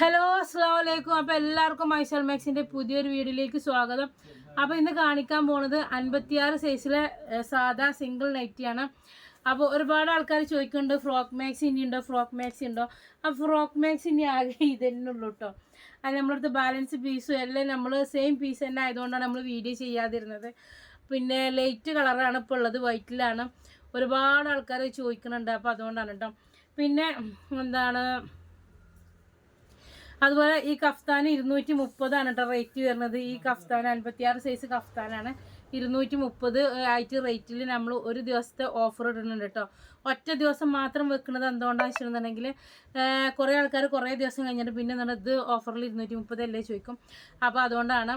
Hello അസ്സാം വലൈക്കും അപ്പോൾ എല്ലാവർക്കും മൈസൽ മാക്സിന്റെ പുതിയൊരു വീഡിയോയിലേക്ക് സ്വാഗതം. അപ്പോൾ ഇന്ന് കാണിക്കാൻ പോണത് അൻപത്തിയാറ് സൈസിലെ സാധാ സിംഗിൾ നൈറ്റിയാണ് അപ്പോൾ ഒരുപാട് ആൾക്കാർ ചോദിക്കുന്നുണ്ട് ഫ്രോക്ക് മാക്സി ഇനി ഉണ്ടോ ഫ്രോക്ക് മാക്സി ഉണ്ടോ ആ ഫ്രോക്ക് മാക്സി ഇനി ആകെ ഇത് തന്നെ ഉള്ളൂ കേട്ടോ അത് നമ്മളടുത്ത് ബാലൻസ് പീസും എല്ലാം നമ്മൾ സെയിം പീസ് തന്നെ ആയതുകൊണ്ടാണ് നമ്മൾ വീഡിയോ ചെയ്യാതിരുന്നത്. പിന്നെ ലൈറ്റ് കളറാണ് ഇപ്പോൾ ഉള്ളത് വൈറ്റിലാണ് ഒരുപാട് ആൾക്കാർ ചോദിക്കുന്നുണ്ട്. അപ്പോൾ അതുകൊണ്ടാണ് കേട്ടോ പിന്നെ എന്താണ് അതുപോലെ ഈ കഫ്താൻ ഇരുന്നൂറ്റി മുപ്പതാണ് കേട്ടോ റേറ്റ് വരുന്നത്. ഈ കഫ്താൻ അൻപത്തിയാറ് സൈസ് കഫ്താനാണ്. ഇരുന്നൂറ്റി മുപ്പത് ആയിട്ട് റേറ്റിൽ നമ്മൾ ഒരു ദിവസത്തെ ഓഫർ ഇടുന്നുണ്ട് കേട്ടോ ഒറ്റ ദിവസം മാത്രം വെക്കുന്നത് എന്തുകൊണ്ടാണെന്ന് വെച്ചിട്ടുണ്ടെങ്കിൽ കുറേ ആൾക്കാർ കുറേ ദിവസം കഴിഞ്ഞിട്ട് പിന്നെ എന്താണ് ഇത് ഓഫറിൽ ഇരുന്നൂറ്റി മുപ്പതല്ലേ ചോദിക്കും. അപ്പോൾ അതുകൊണ്ടാണ്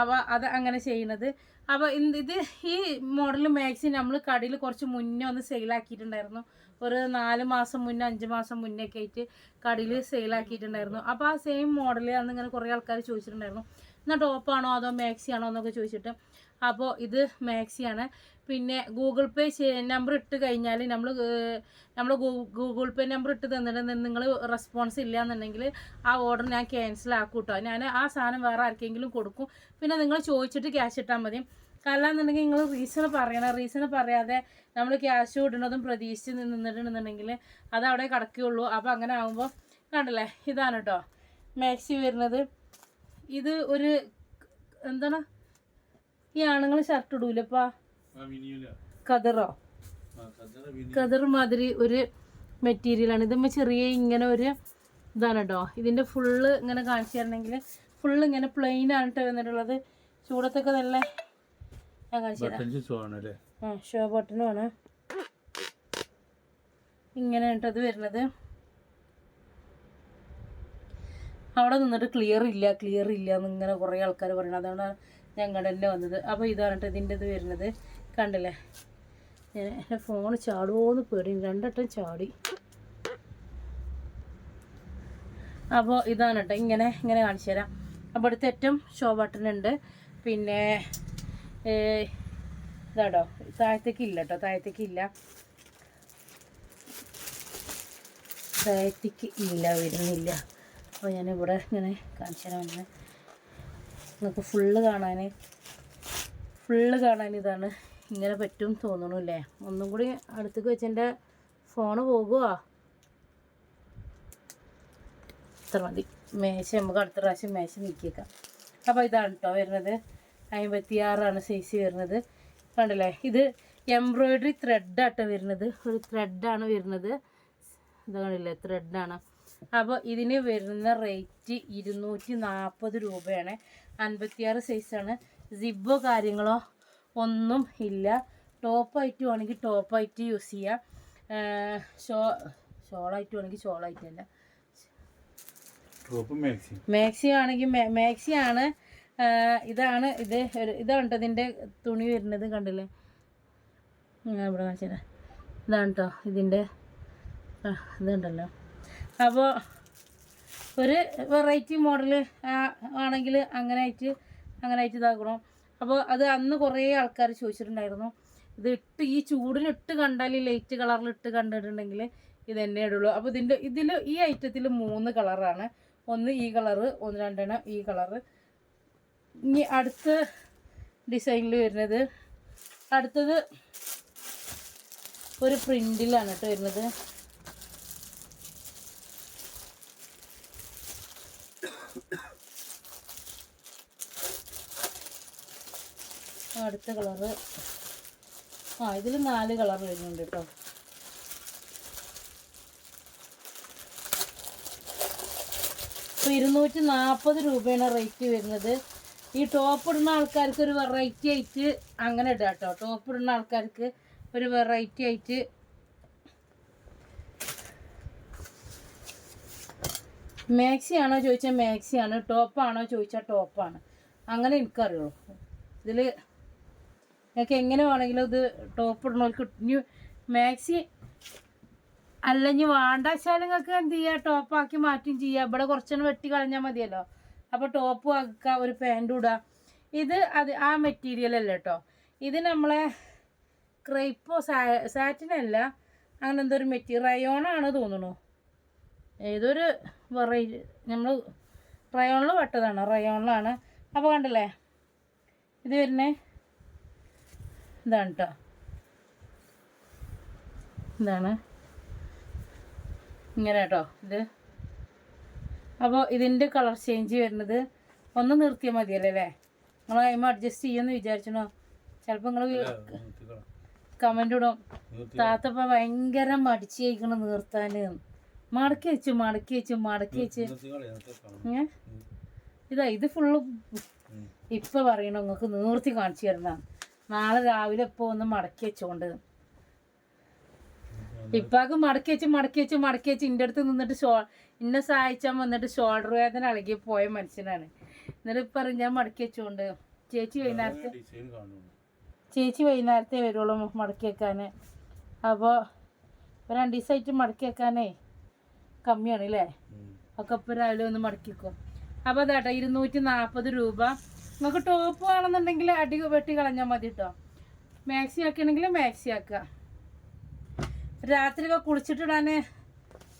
അവ അത് അങ്ങനെ ചെയ്യുന്നത്. അപ്പോൾ ഇത് ഈ മോഡൽ മാക്സി നമ്മൾ കടയിൽ കുറച്ച് മുന്നേ ഒന്ന് സെയിലാക്കിയിട്ടുണ്ടായിരുന്നു ഒരു നാല് മാസം മുന്നേ അഞ്ച് മാസം മുന്നേ ഒക്കെ ആയിട്ട് കടയിൽ സെയിലാക്കിയിട്ടുണ്ടായിരുന്നു അപ്പോൾ ആ സെയിം മോഡൽ അന്ന് ഇങ്ങനെ കുറേ ആൾക്കാർ ചോദിച്ചിട്ടുണ്ടായിരുന്നു. എന്നാൽ ടോപ്പാണോ അതോ മാക്സി ആണോ എന്നൊക്കെ ചോദിച്ചിട്ട്. അപ്പോൾ ഇത് മാക്സി ആണ്. പിന്നെ ഗൂഗിൾ പേ നമ്പർ ഇട്ട് കഴിഞ്ഞാൽ നമ്മൾ നമ്മൾ ഗൂഗിൾ പേ നമ്പർ ഇട്ട് തന്നിട്ട് നിങ്ങൾ റെസ്പോൺസ് ഇല്ല എന്നുണ്ടെങ്കിൽ ആ ഓർഡർ ഞാൻ ക്യാൻസൽ ആക്കൂട്ടോ. കേട്ടോ ഞാൻ ആ സാധനം വേറെ ആർക്കെങ്കിലും കൊടുക്കും. പിന്നെ നിങ്ങൾ ചോദിച്ചിട്ട് ക്യാഷ് ഇട്ടാൽ മതി. കാരണം എന്നുണ്ടെങ്കിൽ നിങ്ങൾ റീസൺ പറയണം. റീസൺ പറയാതെ നമ്മൾ ക്യാഷ് വിടണതും പ്രതീക്ഷിച്ച് നിന്നിട്ടുണ്ടെന്നുണ്ടെങ്കിൽ അത് അവിടെ കിടക്കുകയുള്ളൂ. അപ്പോൾ അങ്ങനെ ആകുമ്പോൾ കണ്ടല്ലേ? ഇതാണ് കേട്ടോ മാക്സി വരുന്നത്. ഇത് ഒരു എന്താണ്? ഈ ആണുങ്ങൾ ഷർട്ട് ഇടൂലപ്പാ കതിറോ? കതിർ മാതിരി ഒരു മെറ്റീരിയലാണ് ഇതുമ്പോൾ ചെറിയ ഇങ്ങനെ ഒരു ഇതാണ് കേട്ടോ ഇതിന്റെ ഫുള്ള് ഇങ്ങനെ കാണിച്ചു തരണമെങ്കിൽ ഫുള്ള് ഇങ്ങനെ പ്ലെയിൻ ആണ് കേട്ടോ വന്നിട്ടുള്ളത്. ചൂടത്തൊക്കെ നല്ല ഞാൻ ആ ഷോ ബട്ടണുമാണ് ഇങ്ങനെ ഇട്ടത് വരുന്നത്. അവിടെ നിന്നിട്ട് ക്ലിയർ ഇല്ല ക്ലിയർ ഇല്ല എന്ന് ഇങ്ങനെ കുറേ ആൾക്കാർ പറയണത്. അതാണ് ഞങ്ങളുടെ തന്നെ വന്നത്. അപ്പോൾ ഇതാണ് ഇതിന്റെ ഇത് വരുന്നത്. കണ്ടില്ലേ? ഞാൻ എന്റെ ഫോൺ ചാടുമോന്ന് പേടി രണ്ടട്ടം ചാടി. അപ്പോൾ ഇതാണ് കേട്ടോ ഇങ്ങനെ ഇങ്ങനെ കാണിച്ചു തരാം അപ്പോൾ അടുത്ത ഏറ്റവും ഷോ ബട്ടൺ ഉണ്ട്. പിന്നെ ഏ, ഇതാട്ടോ താഴത്തേക്ക് ഇല്ല കേട്ടോ താഴത്തേക്ക് ഇല്ല താഴത്തേക്ക് ഇല്ല വരുന്നില്ല. അപ്പോൾ ഞാനിവിടെ ഇങ്ങനെ കാണിച്ചു തരാം ഒന്ന്. നിങ്ങൾക്ക് ഫുള്ള് കാണാൻ ഫുള്ള് കാണാൻ ഇതാണ്. ഇങ്ങനെ പറ്റും തോന്നണു അല്ലേ ഒന്നും കൂടി അടുത്തേക്ക് വെച്ച് എന്റെ ഫോണ് പോകുമോ ഇത്ര മതി. മേശ നമുക്ക് അടുത്ത പ്രാവശ്യം മേശ നീക്കിയേക്കാം. അപ്പോൾ ഇതാണ് കേട്ടോ വരുന്നത്. അമ്പത്തിയാറാണ് സൈസ് വരുന്നത്. കണ്ടല്ലേ? ഇത് എംബ്രോയിഡറി ത്രെഡാട്ടോ വരുന്നത്. ഒരു ത്രെഡാണ് വരുന്നത്. ഇതാണില്ലേ കണ്ടില്ലേ? ത്രെഡാണ് അപ്പോൾ ഇതിന് വരുന്ന റേറ്റ് ഇരുന്നൂറ്റി നാൽപ്പത് രൂപയാണ്. അൻപത്തിയാറ് സൈസാണ് സിബോ കാര്യങ്ങളോ ഒന്നും ഇല്ല. ടോപ്പായിട്ട് വേണമെങ്കിൽ ടോപ്പായിട്ട് യൂസ് ചെയ്യാം. ഷോ ഷോളായിട്ട് വേണമെങ്കിൽ ഷോളായിട്ടല്ല മാക്സി ആണെങ്കിൽ മാക്സി ആണ്. ഇതാണ് ഇത് ഇതാണ് ഇതിന്റെ തുണി വരുന്നത് കണ്ടില്ലേ? ഇവിടെ കാണിച്ചത് ഇതാണ് കേട്ടോ ഇതിന്റെ ഇതുണ്ടല്ലോ. അപ്പോൾ ഒരു വെറൈറ്റി മോഡൽ ആണെങ്കിൽ അങ്ങനെ ആയിട്ട് അങ്ങനെ ആയിട്ട് ഇതാക്കണം. അപ്പോൾ അത് അന്ന് കുറേ ആൾക്കാർ ചോദിച്ചിട്ടുണ്ടായിരുന്നു. ഇത് ഇട്ട് ഈ ചൂടിനിട്ട് കണ്ടാൽ ഈ ലൈറ്റ് കളറിൽ ഇട്ട് കണ്ടിട്ടുണ്ടെങ്കിൽ ഇത് തന്നെ ഇടുള്ളൂ. അപ്പോൾ ഇതിന്റെ ഇതിൽ ഈ ഐറ്റത്തിൽ മൂന്ന് കളറാണ് ഒന്ന് ഈ കളറ് ഒന്ന് രണ്ടെണ്ണം ഈ കളറ് ഇനി അടുത്ത ഡിസൈനിൽ വരുന്നത് അടുത്തത് ഒരു പ്രിന്റിലാണ് കേട്ടോ വരുന്നത്. അടുത്ത കളറ്. ആ ഇതിൽ നാല് കളർ വരുന്നുണ്ട് കേട്ടോ. ഇപ്പൊ ഇരുന്നൂറ്റി നാൽപ്പത് രൂപയാണ് റേറ്റ് വരുന്നത്. ഈ ടോപ്പ് ഇടുന്ന ആൾക്കാർക്ക് ഒരു വെറൈറ്റി ആയിട്ട് അങ്ങനെ ഇടാം കേട്ടോ ടോപ്പ് ഇടുന്ന ആൾക്കാർക്ക് ഒരു വെറൈറ്റി ആയിട്ട് മാക്സി ആണോ ചോദിച്ചാൽ മാക്സി ആണ്. ടോപ്പാണോ ചോദിച്ചാൽ ടോപ്പാണ് അങ്ങനെ എനിക്കറിയുള്ളൂ ഇതിൽ നിങ്ങൾക്ക് എങ്ങനെ വേണമെങ്കിലും ഇത് ടോപ്പ് ഇടണവർക്ക് ഇനി മാക്സി അല്ലെങ്കിൽ വേണ്ട വെച്ചാൽ നിങ്ങൾക്ക് എന്ത് ചെയ്യുക ടോപ്പാക്കി മാറ്റും ചെയ്യുക ഇവിടെ കുറച്ചൊന്ന് വെട്ടി കളഞ്ഞാൽ മതിയല്ലോ. അപ്പോൾ ടോപ്പ് ആക്കുക ഒരു പാന്റും ഇടുക ഇത് അത് ആ മെറ്റീരിയൽ അല്ല കേട്ടോ ഇത് നമ്മളെ ക്രൈപ്പോ സാ സാറ്റിനല്ല അങ്ങനെ എന്തോ ഒരു മെറ്റീരിയൽ റയോണാണ് തോന്നുന്നു ഏതൊരു വെറൈറ്റി നമ്മൾ റയോണിൽ പെട്ടതാണ് റയോണിലാണ് അപ്പോൾ കണ്ടില്ലേ? ഇത് വരുന്നേ? ഇതാണ് കേട്ടോ ഇതാണ്. ഇങ്ങനെ കേട്ടോ ഇത്. അപ്പോൾ ഇതിന്റെ കളർ ചേഞ്ച് വരുന്നത് ഒന്ന് നിർത്തിയാൽ മതിയല്ലേ? അല്ലേ നിങ്ങൾ കഴിയുമ്പോൾ അഡ്ജസ്റ്റ് ചെയ്യുമെന്ന് വിചാരിച്ചണോ? ചിലപ്പോൾ നിങ്ങൾ കമന്റ് ഇടും. താത്തപ്പ ഭയങ്കര മടിച്ച് കഴിക്കണം നിർത്താൻ മടക്കി വെച്ചു മടക്കി വെച്ചു മടക്കി വെച്ച്. ഏ? ഇതാ ഇത് ഫുള്ള് ഇപ്പം പറയണം നിങ്ങൾക്ക് നീർത്തി കാണിച്ചു തരണം. നാളെ രാവിലെ ഇപ്പോൾ ഒന്ന് മടക്കി വെച്ചോണ്ട്. ഇപ്പാക്ക് മടക്കി വെച്ച് മടക്കി വെച്ച് മടക്കി വെച്ച് ഇന്റെ അടുത്ത് നിന്നിട്ട് ഷോ ഇന്നെ സഹായിച്ചാൻ വന്നിട്ട് ഷോൾഡർ വേദന ഇളകി പോയ മനുഷ്യനാണ്. എന്നിട്ട് ഇപ്പൊ ഞാൻ മടക്കി വെച്ചോണ്ട് ചേച്ചി വൈകുന്നേരത്തെ. ചേച്ചി വൈകുന്നേരത്തെ വരുള്ളൂ മടക്കി വെക്കാൻ അപ്പോൾ ഇപ്പോൾ രണ്ട് ദിവസമായിട്ട് മടക്കി വെക്കാനേ കമ്മിയാണ് അല്ലേ. ഒക്കെ ഇപ്പോൾ രാവിലെ ഒന്ന് മടക്കി വെക്കും. അപ്പോൾ അതാട്ടോ ഇരുന്നൂറ്റി നാൽപ്പത് രൂപ. നമുക്ക് ടോപ്പ് വേണമെന്നുണ്ടെങ്കിൽ അടി വെട്ടി കളഞ്ഞാൽ മതി കേട്ടോ മാക്സി ആക്കുകയാണെങ്കിൽ മാക്സി ആക്കുക രാത്രിയൊക്കെ കുളിച്ചിട്ടിടാൻ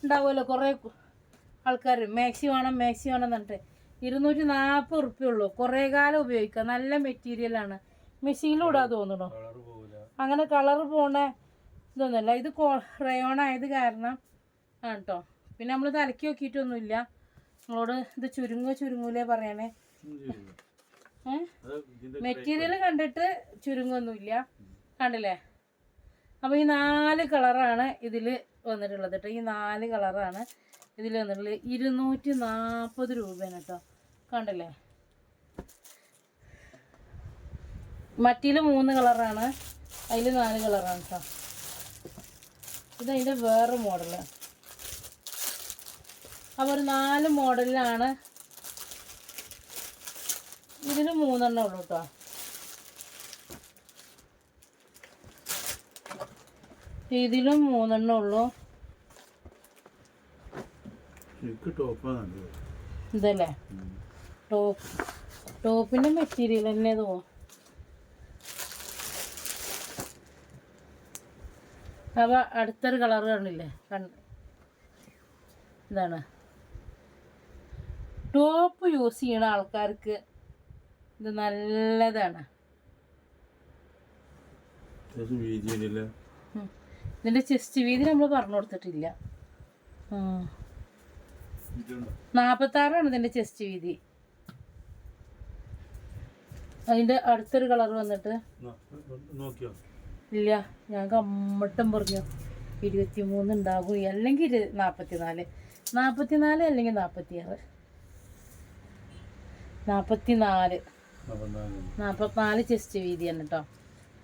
ഉണ്ടാവുമല്ലോ കുറേ ആൾക്കാർ മാക്സി വേണം മാക്സി വേണം എന്നിട്ട് ഇരുന്നൂറ്റി നാൽപ്പത് ഉറുപ്പ്യ ഉള്ളൂ. കുറേ കാലം ഉപയോഗിക്കാം നല്ല മെറ്റീരിയലാണ് മെഷീനിലും ഇടാൻ തോന്നുന്നു കളറ് പോവില്ല. അങ്ങനെ കളർ പോണ ഇതൊന്നുമല്ല. ഇത് റയോൺ ആയത് കാരണം ആണ് കേട്ടോ പിന്നെ നമ്മൾ തലക്കി നോക്കിയിട്ടൊന്നുമില്ല. നിങ്ങളോട് ഇത് ചുരുങ്ങോ ചുരുങ്ങൂലേ പറയണേ? മെറ്റീരിയൽ കണ്ടിട്ട് ചുരുങ്ങൊന്നുമില്ല. കണ്ടില്ലേ? അപ്പോൾ ഈ നാല് കളറാണ് ഇതിൽ വന്നിട്ടുള്ളത് കേട്ടോ ഈ നാല് കളറാണ് ഇതിൽ വന്നിട്ടുള്ളത് ഇരുന്നൂറ്റി നാൽപ്പത് രൂപയാണ് കേട്ടോ. കണ്ടില്ലേ? മറ്റിൽ മൂന്ന് കളറാണ്. അതിൽ നാല് കളറാണ് കേട്ടോ. ഇതതിന്റെ വേറെ മോഡൽ. അപ്പോൾ ഒരു നാല് മോഡലിലാണ് ഇതിന് മൂന്നെണ്ണം ഉള്ളൂ കേട്ടോ. ഇതിലും മൂന്നെണ്ണം ഉള്ളൂ. എനിക്ക് ടോപ്പാ നല്ലത്. ഇതല്ലേ. ടോപ്പ് ടോപ്പിന്റെ മെറ്റീരിയൽ തന്നെ തോന്നും അപ്പോൾ അടുത്തൊരു കളർ കാണില്ലേ? കണ്ട് ഇതാണ്. ടോപ്പ് യൂസ് ചെയ്യണ ആൾക്കാർക്ക് ഇത് നല്ലതാണ്. ഇതിന്റെ. ഇതിന്റെ ചെസ്റ്റ് വീതി നമ്മൾ പറഞ്ഞു കൊടുത്തിട്ടില്ല? നാൽപ്പത്താറാണ് ഇതിന്റെ ചെസ്റ്റ് വീതി. അതിന്റെ അടുത്തൊരു കളർ വന്നിട്ട്. നോക്കിയോ? ഇല്ല ഞാൻ കമ്മട്ടം പറഞ്ഞു. ഇരുപത്തി മൂന്ന് ഉണ്ടാകും അല്ലെങ്കിൽ ഇരു നാൽപ്പത്തി നാല് നാൽപ്പത്തി നാല് അല്ലെങ്കിൽ നാൽപ്പത്തി ആറ് നാപ്പത്തിനാല്? നാൽപ്പത്തിനാല് ചെസ്റ്റ് വീതിയാണ് കേട്ടോ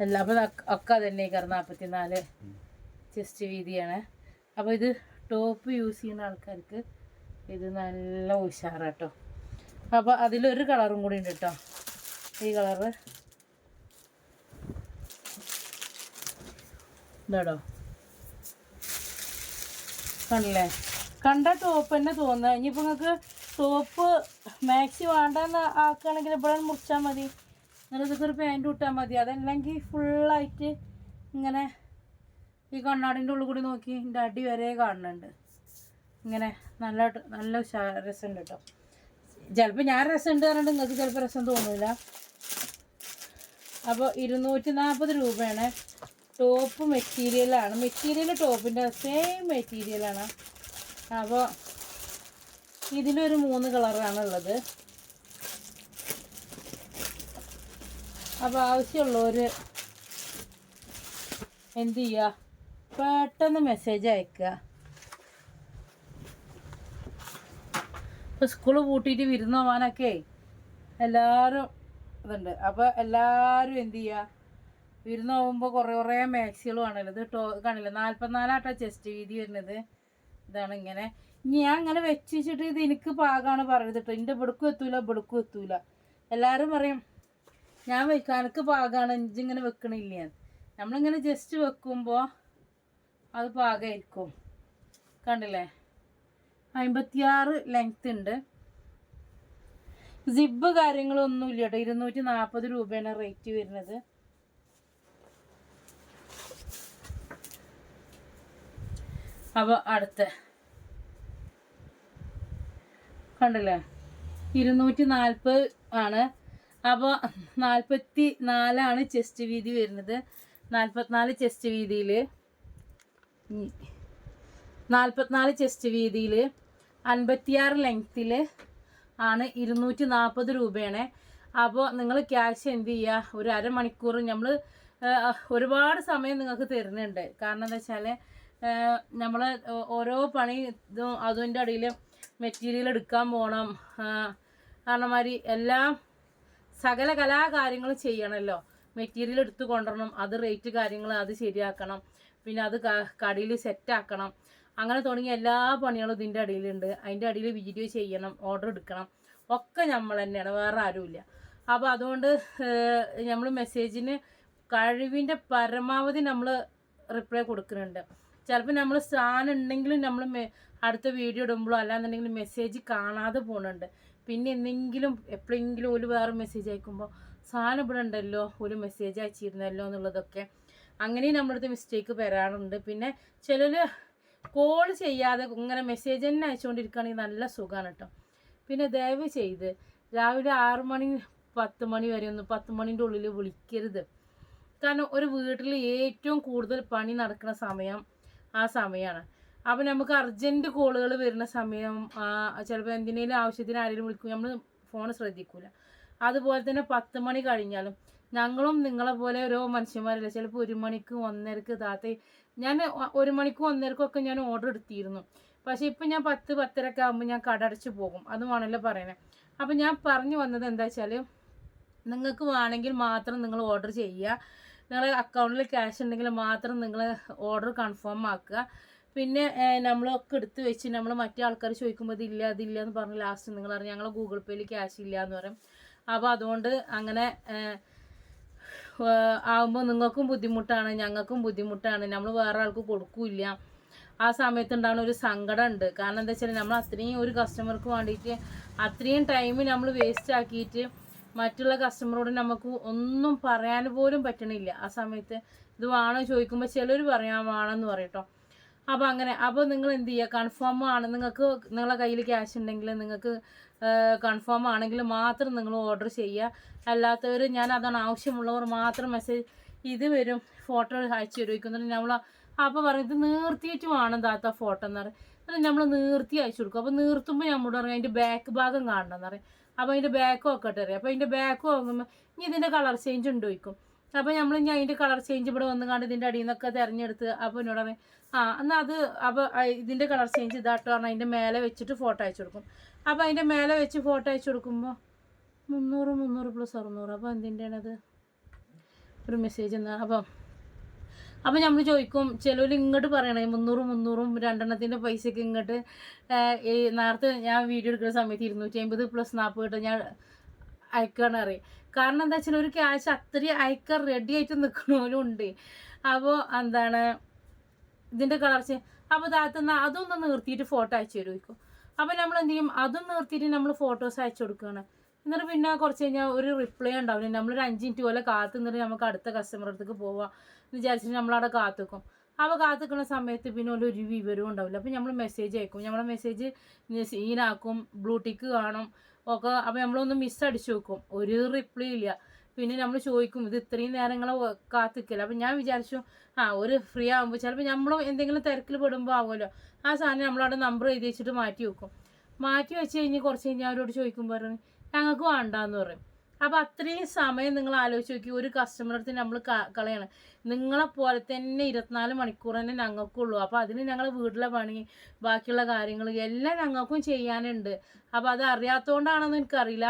എല്ലാ അപ്പം ഒക്കെ തന്നെ കാരണം നാൽപ്പത്തിനാല് ചെസ്റ്റ് വീതിയാണ്. അപ്പോൾ ഇത് ടോപ്പ് യൂസ് ചെയ്യുന്ന ആൾക്കാർക്ക് ഇത് നല്ല ഉഷാറാട്ടോ. അപ്പോൾ അതിലൊരു കളറും കൂടി ഉണ്ട് കേട്ടോ ഈ കളറ്. ഇതാടോ. കണ്ടില്ലേ? കണ്ട ടോപ്പ് തന്നെ തോന്നുക ഇനിയിപ്പോൾ നിങ്ങൾക്ക് ടോപ്പ് മാക്സി വേണ്ടെന്ന് ആക്കുകയാണെങ്കിൽ ഇവിടെ മുറിച്ചാൽ മതി. എന്നിട്ട് ഇതൊക്കെ ഒരു പാന്റ് ഇട്ടാൽ മതി. അതല്ലെങ്കിൽ ഫുള്ളായിട്ട് ഇങ്ങനെ ഈ കണ്ണാടിന്റെ ഉള്ളിൽ കൂടി നോക്കി എന്റെ അടി വരെ കാണുന്നുണ്ട്. ഇങ്ങനെ നല്ല നല്ല രസമുണ്ട് കേട്ടോ. ചിലപ്പോൾ ഞാൻ രസം ഉണ്ട് പറഞ്ഞിട്ട് നിങ്ങൾക്ക് ചിലപ്പോൾ രസം തോന്നില്ല അപ്പോൾ ഇരുന്നൂറ്റി നാൽപ്പത് രൂപയാണ് ടോപ്പ് മെറ്റീരിയലാണ് മെറ്റീരിയൽ ടോപ്പിന്റെ സെയിം മെറ്റീരിയലാണ് അപ്പോൾ ഇതിലൊരു മൂന്ന് കളറാണ് ഉള്ളത്. അപ്പോൾ ആവശ്യമുള്ളവർ എന്ത് ചെയ്യുക പെട്ടെന്ന് മെസ്സേജ് അയക്കുക. ഇപ്പോൾ സ്കൂൾ പൂട്ടിയിട്ട് വിരുന്ന് പോകാനൊക്കെ എല്ലാവരും ഇതുണ്ട്. അപ്പോൾ എല്ലാവരും എന്ത് ചെയ്യുക വിരുന്ന് പോകുമ്പോൾ കുറേ കുറേ മാക്സികൾ കാണില്ല? ഇത് ടോ കാണില്ല? നാൽപ്പത്തിനാലാട്ടോ ചെസ്റ്റ് വീതി വരുന്നത്. ഇതാണ് ഇങ്ങനെ. ഞാൻ അങ്ങനെ വെച്ച് വെച്ചിട്ട് ഇത് എനിക്ക് പാകമാണ് പറയുന്നത് കേട്ടോ എന്റെ ഇവിടക്കും എത്തൂല ഇവിടക്കും എത്തൂല. എല്ലാവരും പറയും ഞാൻ വെക്കാം എനിക്ക് പാകമാണ് ഇഞ്ചിങ്ങനെ വെക്കണില്ല. നമ്മളിങ്ങനെ ജസ്റ്റ് വെക്കുമ്പോൾ അത് പാകമായിരിക്കും കണ്ടില്ലേ? അമ്പത്തിയാറ് ലെങ്ത് ഉണ്ട്. സിബ് കാര്യങ്ങളൊന്നും ഇല്ല കേട്ടോ. ഇരുന്നൂറ്റി നാൽപ്പത് രൂപയാണ് റേറ്റ് വരുന്നത്. അപ്പോൾ അടുത്ത. കണ്ടില്ലേ? ഇരുന്നൂറ്റി നാൽപ്പത് ആണ്. അപ്പോൾ നാൽപ്പത്തി നാലാണ് ചെസ്റ്റ് വീതി വരുന്നത്. നാൽപ്പത്തിനാല് ചെസ്റ്റ് വീതിയിൽ നാൽപ്പത്തിനാല് ചെസ്റ്റ് വീതിയിൽ അൻപത്തിയാറ് ലെങ്ത്തിൽ ആണ് ഇരുന്നൂറ്റി നാൽപ്പത് രൂപയാണ്. അപ്പോൾ നിങ്ങൾ ക്യാഷ് എന്ത് ചെയ്യുക ഒരു അരമണിക്കൂർ നമ്മൾ ഒരുപാട് സമയം നിങ്ങൾക്ക് തരുന്നുണ്ട്. കാരണം എന്താ വെച്ചാൽ നമ്മൾ ഓരോ പണി ഇതും അതിന്റെ ഇടയിൽ മെറ്റീരിയൽ എടുക്കാൻ പോകണം കാരണം മാതിരി എല്ലാം സകല കലാകാര്യങ്ങളും ചെയ്യണമല്ലോ മെറ്റീരിയൽ എടുത്ത് കൊണ്ടുവരണം. അത് റേറ്റ് കാര്യങ്ങൾ അത് ശരിയാക്കണം. പിന്നെ അത് കടയിൽ സെറ്റാക്കണം അങ്ങനെ തുടങ്ങിയ എല്ലാ പണികളും ഇതിന്റെ അടിയിലുണ്ട്. അതിന്റെ അടിയിൽ വീഡിയോ ചെയ്യണം ഓർഡർ എടുക്കണം. ഒക്കെ നമ്മൾ തന്നെയാണ് വേറെ ആരുമില്ല. അപ്പോൾ അതുകൊണ്ട് നമ്മൾ മെസ്സേജിന് കഴിവിന്റെ പരമാവധി നമ്മൾ റിപ്ലൈ കൊടുക്കുന്നുണ്ട്. ചിലപ്പോൾ നമ്മൾ സാധനം ഉണ്ടെങ്കിലും നമ്മൾ അടുത്ത വീഡിയോ ഇടുമ്പോഴോ അല്ലാന്നുണ്ടെങ്കിൽ മെസ്സേജ് കാണാതെ പോകുന്നുണ്ട് പിന്നെ എന്തെങ്കിലും എപ്പോഴെങ്കിലും ഒരു വേറെ മെസ്സേജ് അയക്കുമ്പോൾ സാധനം ഇവിടെ ഉണ്ടല്ലോ ഒരു മെസ്സേജ് അയച്ചിരുന്നല്ലോ എന്നുള്ളതൊക്കെ. അങ്ങനെയും നമ്മളടുത്ത് മിസ്റ്റേക്ക് വരാറുണ്ട്. പിന്നെ ചിലർ കോൾ ചെയ്യാതെ ഇങ്ങനെ മെസ്സേജ് തന്നെ അയച്ചുകൊണ്ടിരിക്കുകയാണെങ്കിൽ നല്ല സുഖമാണ് കേട്ടോ. പിന്നെ ദയവ് ചെയ്ത് രാവിലെ ആറ് മണി പത്ത് മണി വരെ ഒന്ന് പത്ത് മണിന്റെ ഉള്ളിൽ വിളിക്കരുത്. കാരണം ഒരു വീട്ടിൽ ഏറ്റവും കൂടുതൽ പണി നടക്കുന്ന സമയം ആ സമയമാണ്. അപ്പോൾ നമുക്ക് അർജന്റ് കോളുകൾ വരുന്ന സമയം ചിലപ്പോൾ എന്തിനേലും ആവശ്യത്തിന് ആരെങ്കിലും വിളിക്കും. നമ്മൾ ഫോൺ ശ്രദ്ധിക്കില്ല അതുപോലെ തന്നെ പത്ത് മണി കഴിഞ്ഞാലും ഞങ്ങളും നിങ്ങളെ പോലെ ഓരോ മനുഷ്യന്മാരല്ല? ചിലപ്പോൾ ഒരു മണിക്ക് ഒന്നരക്ക് താത്ത ഞാൻ ഒരു മണിക്കും ഒന്നരക്കും ഒക്കെ ഞാൻ ഓർഡർ എടുത്തിരുന്നു. പക്ഷേ ഇപ്പം ഞാൻ പത്ത് പത്തരക്കെ ആകുമ്പോൾ ഞാൻ കടടച്ച് പോകും. അതുമാണല്ലോ പറയുന്നത് അപ്പം ഞാൻ പറഞ്ഞു വന്നത് എന്താ വെച്ചാൽ നിങ്ങൾക്ക് വേണമെങ്കിൽ മാത്രം നിങ്ങൾ ഓർഡർ ചെയ്യുക നിങ്ങളുടെ അക്കൗണ്ടിൽ ക്യാഷ് ഉണ്ടെങ്കിൽ മാത്രം നിങ്ങൾ ഓർഡർ കൺഫേം ആക്കുക. പിന്നെ നമ്മളൊക്കെ എടുത്ത് വെച്ച് നമ്മൾ മറ്റേ ആൾക്കാർ ചോദിക്കുമ്പോൾ ഇതില്ല അതില്ല എന്ന് പറഞ്ഞ് ലാസ്റ്റ് നിങ്ങൾ അറിയാം ഞങ്ങൾ ഗൂഗിൾ പേയിൽ ക്യാഷ് ഇല്ല എന്ന് പറയും. അപ്പോൾ അതുകൊണ്ട് അങ്ങനെ ആകുമ്പോൾ നിങ്ങൾക്കും ബുദ്ധിമുട്ടാണ് ഞങ്ങൾക്കും ബുദ്ധിമുട്ടാണ്. നമ്മൾ വേറെ ആൾക്ക് കൊടുക്കില്ല. ആ സമയത്ത് ഉണ്ടാകുന്ന ഒരു സങ്കടം ഉണ്ട് കാരണം എന്താ വെച്ചാൽ നമ്മൾ അത്രയും ഒരു കസ്റ്റമർക്ക് വേണ്ടിയിട്ട് അത്രയും ടൈം നമ്മൾ വേസ്റ്റ് ആക്കിയിട്ട് മറ്റുള്ള കസ്റ്റമറോട് നമുക്ക് ഒന്നും പറയാൻ പോലും പറ്റണില്ല. ആ സമയത്ത് ഇത് വേണോ ചോദിക്കുമ്പോൾ ചിലർ പറയാൻ വേണമെന്ന് പറയട്ടോ അപ്പോൾ അങ്ങനെ അപ്പോൾ നിങ്ങൾ എന്ത് ചെയ്യുക കൺഫേം ആണ്. നിങ്ങൾക്ക് നിങ്ങളെ കയ്യിൽ ക്യാഷ് ഉണ്ടെങ്കിൽ നിങ്ങൾക്ക് കൺഫേം ആണെങ്കിൽ മാത്രം നിങ്ങൾ ഓർഡർ ചെയ്യുക അല്ലാത്തവർ ഞാൻ അതാണ് ആവശ്യമുള്ളവർ മാത്രം മെസ്സേജ് ഇത് വരും ഫോട്ടോ അയച്ചു തരുമെന്നുണ്ടെങ്കിൽ നമ്മൾ അപ്പോൾ പറയും ഇത് വേണം താത്ത ഫോട്ടോ എന്ന് പറയും. നമ്മൾ നീർത്തി അയച്ചു കൊടുക്കും. അപ്പോൾ നീർത്തുമ്പോൾ നമ്മളോട് പറയും അതിന്റെ ബാക്ക് ഭാഗം കാണണം എന്ന് പറയും. അപ്പോൾ അതിന്റെ ബാക്ക് ഒക്കെ അറിയാം അപ്പോൾ അതിന്റെ ബാക്ക് നോക്കുമ്പോൾ ഇനി ഇതിന്റെ കളർ ചേഞ്ച് ഉണ്ട്? ചോദിക്കും. അപ്പോൾ നമ്മൾ ഇനി അതിന്റെ കളർ ചേഞ്ച് ഇവിടെ വന്ന് കണ്ട് ഇതിന്റെ അടിയിൽ നിന്നൊക്കെ തിരഞ്ഞെടുത്ത്. അപ്പോൾ എന്നോട് ആ എന്നാൽ അത് അപ്പോൾ ഇതിന്റെ കളർ ചേഞ്ച് ഇതാട്ടോ പറഞ്ഞാൽ അതിന്റെ മേലെ വെച്ചിട്ട് ഫോട്ടോ അയച്ചു കൊടുക്കും. അപ്പോൾ അതിന്റെ മേലെ വെച്ച് ഫോട്ടോ അയച്ചു കൊടുക്കുമ്പോൾ മുന്നൂറ് മുന്നൂറ് പ്ലസ് അറുന്നൂറ്. അപ്പോൾ എന്തിന്റെയാണത് ഒരു മെസ്സേജ് എന്നാണ് അപ്പം അപ്പം നമ്മൾ ചോദിക്കും ചിലവർ ഇങ്ങോട്ട് പറയണേ മുന്നൂറും മുന്നൂറും രണ്ടെണ്ണത്തിന്റെ പൈസയ്ക്ക് ഇങ്ങോട്ട് ഈ നേരത്തെ ഞാൻ വീഡിയോ എടുക്കുന്ന സമയത്ത് ഇരുന്നൂറ്റി അമ്പത് പ്ലസ് നാൽപ്പത് കിട്ടും. ഞാൻ അയക്കുകയാണ് അറിയാം. കാരണം എന്താ വെച്ചാൽ ഒരു ക്യാഷ് അത്രയും അയക്കാൻ റെഡി ആയിട്ട് നിൽക്കണവരും ഉണ്ട്. അപ്പോൾ എന്താണ് ഇതിന്റെ കളർ ചെയ്യും അപ്പോൾ താത്തുന്ന അതൊന്ന് നിർത്തിയിട്ട് ഫോട്ടോ അയച്ചു തരുമായിരിക്കും അപ്പോൾ നമ്മൾ എന്ത് ചെയ്യും? അതും നിർത്തിയിട്ട് നമ്മൾ ഫോട്ടോസ് അയച്ചു കൊടുക്കുകയാണ്. എന്നിട്ട് പിന്നെ കുറച്ച് കഴിഞ്ഞാൽ ഒരു റിപ്ലൈ ഉണ്ടാവില്ല? നമ്മളൊരു അഞ്ച് മിനിറ്റ് പോലെ കാത്തു നിന്നിട്ട് നമുക്ക് അടുത്ത കസ്റ്റമർ അടുത്തേക്ക് പോവാം എന്ന് വിചാരിച്ചിട്ട് നമ്മളവിടെ കാത്തുക്കും അപ്പോൾ കാത്തുക്കുന്ന സമയത്ത് പിന്നെ ഒരു വിവരവും ഉണ്ടാവില്ല. അപ്പോൾ നമ്മൾ മെസ്സേജ് അയക്കും. നമ്മളെ മെസ്സേജ് സീനാക്കും ബ്ലൂടിക്ക് കാണും. ഒക്കെ അപ്പോൾ നമ്മളൊന്ന് മിസ് അടിച്ചു വെക്കും. ഒരു റിപ്ലൈ ഇല്ല. പിന്നെ നമ്മൾ ചോദിക്കും ഇത് ഇത്രയും നേരങ്ങൾ കാത്തിക്കില്ല അപ്പം ഞാൻ വിചാരിച്ചു ആ ഒരു ഫ്രീ ആകുമ്പോൾ ചിലപ്പോൾ നമ്മൾ എന്തെങ്കിലും തിരക്കിൽ പെടുമ്പോൾ ആവുമല്ലോ. ആ സാധനം നമ്മളവിടെ നമ്പർ എഴുതി വെച്ചിട്ട് മാറ്റി വെക്കും. മാറ്റി വെച്ച് കഴിഞ്ഞ് കുറച്ച് കഴിഞ്ഞാൽ അവരോട് ചോദിക്കുമ്പോൾ പറഞ്ഞു ഞങ്ങൾക്ക് വേണ്ടാന്ന് പറയും. അപ്പോൾ അത്രയും സമയം നിങ്ങൾ ആലോചിച്ച് നോക്കി. ഒരു കസ്റ്റമറടുത്ത് നമ്മൾ കളയണം. നിങ്ങളെ പോലെ തന്നെ ഇരുപത്തിനാല് മണിക്കൂർ തന്നെ ഞങ്ങൾക്കുള്ളൂ. അപ്പോൾ അതിന് ഞങ്ങൾ വീട്ടിലെ പണി ബാക്കിയുള്ള കാര്യങ്ങൾ എല്ലാം ഞങ്ങൾക്കും ചെയ്യാനുണ്ട്. അപ്പോൾ അത് അറിയാത്തതുകൊണ്ടാണെന്ന് എനിക്കറിയില്ല.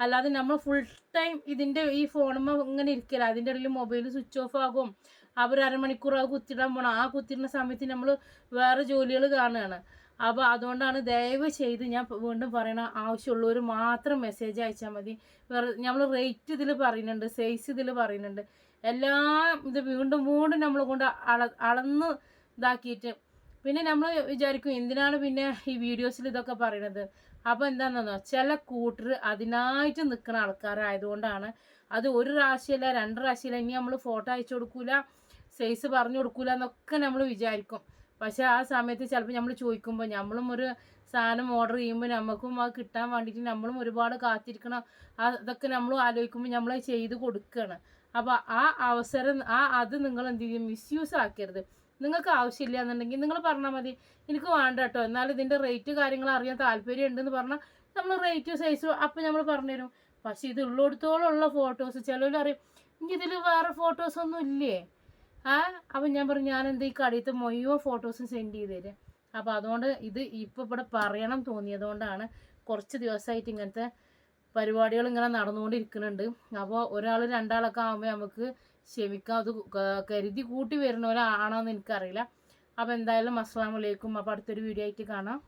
അല്ലാതെ നമ്മൾ ഫുൾ ടൈം ഇതിന്റെ ഈ ഫോണുമ്പോൾ ഇങ്ങനെ ഇരിക്കില്ല? അതിന്റെ ഇടയിൽ മൊബൈൽ സ്വിച്ച് ഓഫ് ആകും. അവർ അരമണിക്കൂർ ആ കുത്തിടാൻ പോകണം ആ കുത്തിടുന്ന സമയത്ത് നമ്മൾ വേറെ ജോലികൾ കാണുകയാണ്. അപ്പോൾ അതുകൊണ്ടാണ് ദയവ് ചെയ്ത് ഞാൻ വീണ്ടും പറയണ ആവശ്യമുള്ളവർ മാത്രം മെസ്സേജ് അയച്ചാൽ മതി. വേറെ നമ്മൾ റേറ്റ് ഇതിൽ പറയുന്നുണ്ട് സൈസ് ഇതിൽ പറയുന്നുണ്ട്. എല്ലാം ഇത് വീണ്ടും വീണ്ടും നമ്മൾ കൊണ്ട് അള അളന്ന് ഇതാക്കിയിട്ട് പിന്നെ നമ്മൾ വിചാരിക്കും എന്തിനാണ് പിന്നെ ഈ വീഡിയോസിൽ ഇതൊക്കെ പറയണത്? അപ്പോൾ എന്താണെന്നോ ചില കൂട്ടർ അതിനായിട്ട് നിൽക്കുന്ന ആൾക്കാരായതുകൊണ്ടാണ് അത് ഒരു പ്രാവശ്യമല്ല രണ്ട് പ്രാവശ്യമല്ല ഇനി നമ്മൾ ഫോട്ടോ അയച്ചു കൊടുക്കൂല സൈസ് പറഞ്ഞു കൊടുക്കൂല എന്നൊക്കെ നമ്മൾ വിചാരിക്കും. പക്ഷെ ആ സമയത്ത് ചിലപ്പോൾ നമ്മൾ ചോദിക്കുമ്പോൾ നമ്മളും ഒരു സാധനം ഓർഡർ ചെയ്യുമ്പോൾ നമുക്കും അത് കിട്ടാൻ വേണ്ടിയിട്ട് നമ്മളും ഒരുപാട് കാത്തിരിക്കണം. അതൊക്കെ നമ്മൾ ആലോചിക്കുമ്പോൾ നമ്മൾ ചെയ്ത് കൊടുക്കുകയാണ് അപ്പോൾ ആ അവസരം ആ അത് നിങ്ങൾ എന്ത് ചെയ്യും? മിസ്യൂസ് ആക്കരുത്. നിങ്ങൾക്ക് ആവശ്യമില്ല എന്നുണ്ടെങ്കിൽ നിങ്ങൾ പറഞ്ഞാൽ മതി. എനിക്ക് വേണ്ട കേട്ടോ. എന്നാൽ ഇതിന്റെ റേറ്റ് കാര്യങ്ങൾ അറിയാൻ താല്പര്യം ഉണ്ടെന്ന് പറഞ്ഞാൽ നമ്മൾ റേറ്റ് സൈസ് അപ്പം നമ്മൾ പറഞ്ഞുതരും. പക്ഷേ ഇത് ഉള്ളിടത്തോളം ഉള്ള ഫോട്ടോസ് ചിലവർ അറിയും ഇതിൽ വേറെ ഫോട്ടോസ് ഒന്നും ഇല്ലേ? ആ അപ്പം ഞാൻ പറഞ്ഞു ഞാൻ എന്താ ഈ കടയത്തെ മുഴുവൻ ഫോട്ടോസും സെൻഡ് ചെയ്ത് തരാം അപ്പോൾ അതുകൊണ്ട് ഇത് ഇപ്പോൾ ഇവിടെ പറയണം തോന്നിയതുകൊണ്ടാണ് കുറച്ച് ദിവസമായിട്ട് ഇങ്ങനത്തെ പരിപാടികൾ ഇങ്ങനെ നടന്നുകൊണ്ടിരിക്കുന്നുണ്ട്. അപ്പോൾ ഒരാൾ രണ്ടാളൊക്കെ ആകുമ്പോൾ നമുക്ക് ക്ഷമിക്കാം. അത് കരുതി കൂട്ടി വരുന്ന ഒരാളാണെന്ന് എനിക്കറിയില്ല. അപ്പോൾ എന്തായാലും അസ്സാം വലൈക്കും അപ്പോൾ അടുത്തൊരു വീഡിയോ ആയിട്ട് കാണാം.